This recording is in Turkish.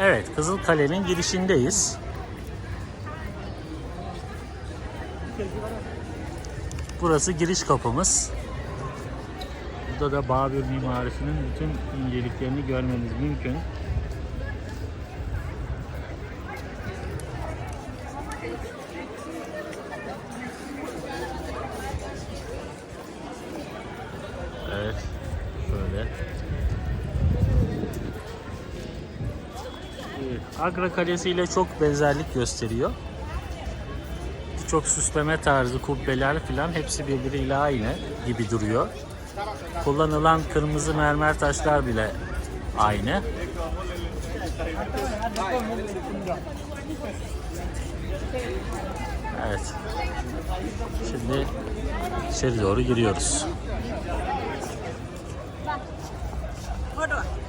Evet, Kızılkale'nin girişindeyiz. Burası giriş kapımız. Burada da Babür mimarisinin bütün inceliklerini görmeniz mümkün. Evet, şöyle. Agra Kalesi ile çok benzerlik gösteriyor. Birçok süsleme tarzı, kubbeler filan hepsi birbiriyle aynı gibi duruyor. Kullanılan kırmızı mermer taşlar bile aynı. Evet. Şimdi içeri doğru giriyoruz. On.